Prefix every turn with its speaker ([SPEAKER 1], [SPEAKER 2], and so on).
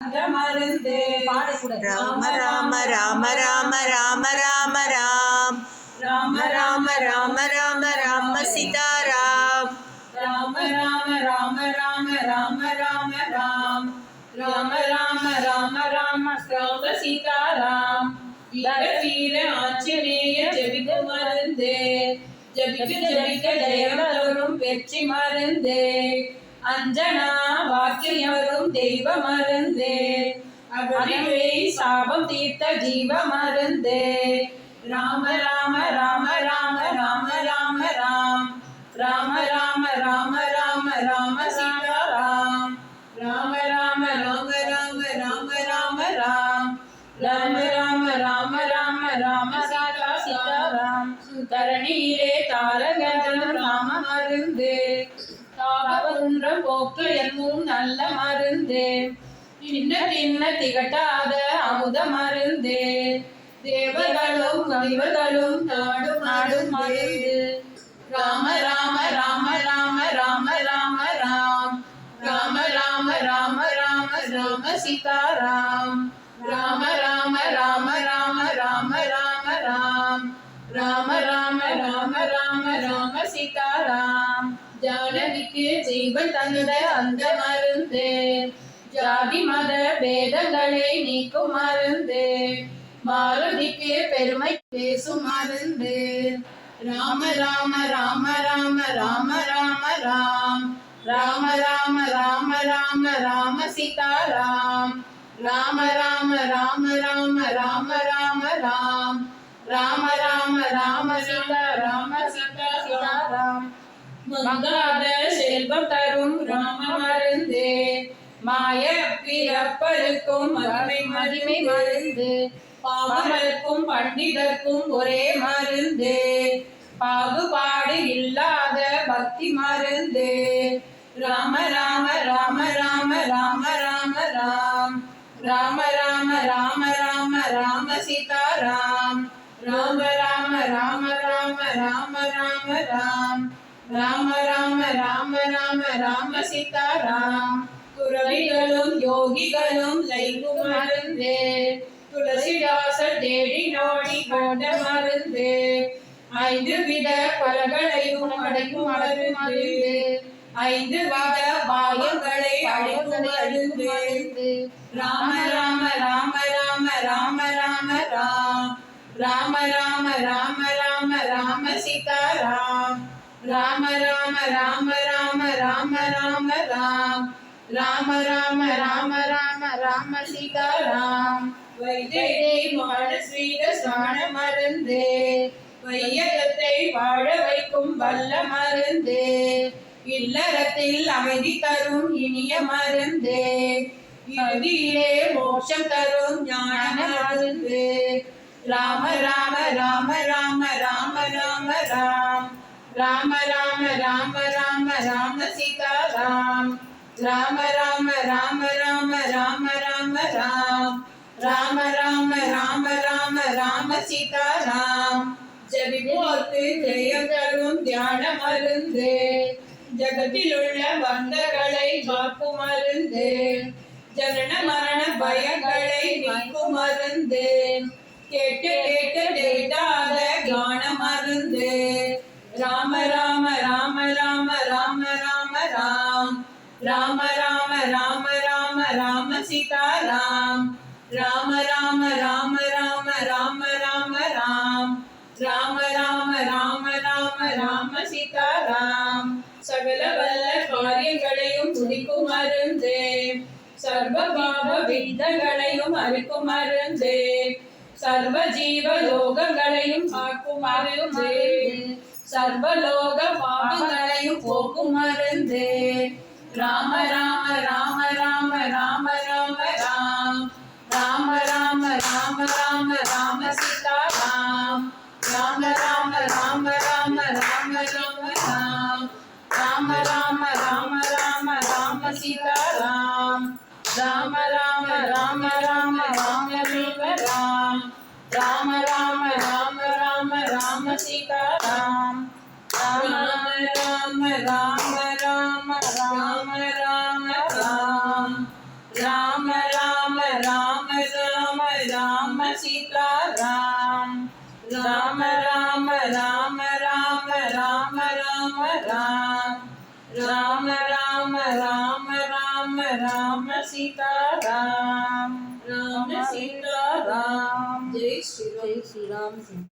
[SPEAKER 1] அந்த
[SPEAKER 2] ராம ராம ராம ராம ராம ராம ராம்
[SPEAKER 1] ராம
[SPEAKER 2] ராம ராம ராம ராம சீதாராம்
[SPEAKER 1] ராம ராம ராம ராம ராம ராம ராம் ராம ராம ராம ராம ராம சீதாராம் வீர வீர ஆஞ்சநேய ஜெபிக்க மருந்தே ஜெபிக்க ஜெபிக்க ஜெயம் வரும் வெற்றி மருந்து அஞ்சனா வாக்கில் வரும் தெய்வ மருந்தே அகவே சாபம் தீர்த்த ஜீவ மருந்தே ராம ராம ராம ராம ராம ராம ராம் ராம ராம ராம ராம ராம சீதாராம் ராம ராம ராம ராம ராம ராம ராம் ராம ராம ராம ராம ராம சீதா சீதாராம் தரணியிலே தாரகரம் ராம மருந்து தாபகுன்றம் போக்கு என்னும் நல்ல மருந்தே தின்ன தின்ன திகட்டாத அமுத மருந்தே தேவர்களும் கவிவர்களும் நாடும் நாடும் மருந்து ராம ராம ராம ராம ராம ராம ராம் ராம ராம ராம ராம ராம சீதாராம் ராம ராம ராம ராம ராம ராம ராம் ராம ராம ராம ராம ராம சீதாராம் ஜானகிக்கு ஜீவன் தந்த அந்த மருந்து ஜாதி மத பேதங்களை நீக்கும் மருந்து மாருதிக்கு பெருமை பேசும் மருந்து ராம ராம ராம ராம ராம ராம ராம் ராம ராம ராம ராம ராம சீதாராம் ராம ராம ராம ராம ராம ராம ராம் ராம ராம ராம சீதா ராம சீதா சீதாராம் மங்காத செல்வம் தரும் ராம மருந்து மாய பிறப்பருக்கும் மகிமை மகிமை மருந்து பாவமருக்கும் பண்டிதர்க்கும் ஒரே மருந்து பாகுபாடு இல்லாத பக்தி மருந்து ராம ராம ராம ராம ராம ராம ராம் ராம ராம ராம ராம ராம சீதாராம் ராம ராம ராம ராம ராம ராம ராம் ராம ராம ராம ராம ராம சீதாராம் துறவிகளும் யோகிகளும் லைக்கும் மருந்து துளசிதாசர் தேடி நாடி கொண்ட மருந்து ஐந்து வித பலகளையும் அடைக்கும் அளவு மருந்து ஐந்து வித பாயங்களை அடைக்கும் மருந்து ராம ராம ராம ராம ராம ராம ராம் ராம ராம ராம ராம ராம சீதாராம் ராம ராம ராம ராம ராம ராம ராம் ராம ராம ராம ராம ராம சீதாராம் வைத்தியை மாட ஸ்ரீத ஸ்நான மருந்தே வையகத்தை வாழ வைக்கும் வல்ல மருந்தே இல்லறத்தில் அமைதி தரும் இனிய மருந்தே இறுதியிலே மோட்சம் தரும் ஞான மருந்தே ராம ராம ராம ராம ராம ராம ராம் ராம ராம ராம ராம ராம சீதாராம் ராம ராம ராம ராம ராம ராம ராம் ராம ராம ராம ராம ராம சீதாராம் ஜபிப்போர்க்கு ஜெயம் தரும் தியான மருந்து ஜகத்தில் உள்ள பந்தங்களை காக்கும் மருந்து ஜனன மரண பயங்களை நீக்கும் மருந்து கேட்டு கேட்டு கேட்டாத கான ராம ராம ராம ராம ராம ராம ராம் ராம ராம ராம ராம ராம சீதாராம் ராம ராம ராம ராம ராம ராம ராம் ராம ராம ராம ராம ராம சீதாராம் சகல வல்ல காரியங்களையும் துடிக்கும் அருந்தே சர்வ பாவ வித்தங்களையும் அறுக்கும் அருந்தே சர்வ ஜீவ லோகங்களையும் காக்கும் அருந்தே சர்வலோக பாவங்களையும் போக்கும் மருந்து ராம ராம ராம ராம ராம ராம ராம் ராம ராம ராம ராம ராம சீதாராம் ராம ராம ராம ராம ராம ராம ராம் ராம ராம ராம ராம ராம சீதாராம் ராம ராம ராம ராம ராம ராம ராம் ராம ராம ராம ராம राम सीता राम राम राम राम राम राम राम राम राम राम राम राम राम सीता राम राम राम राम राम राम राम राम राम राम राम राम राम सीता राम राम सीता राम जय श्री जय
[SPEAKER 3] श्री राम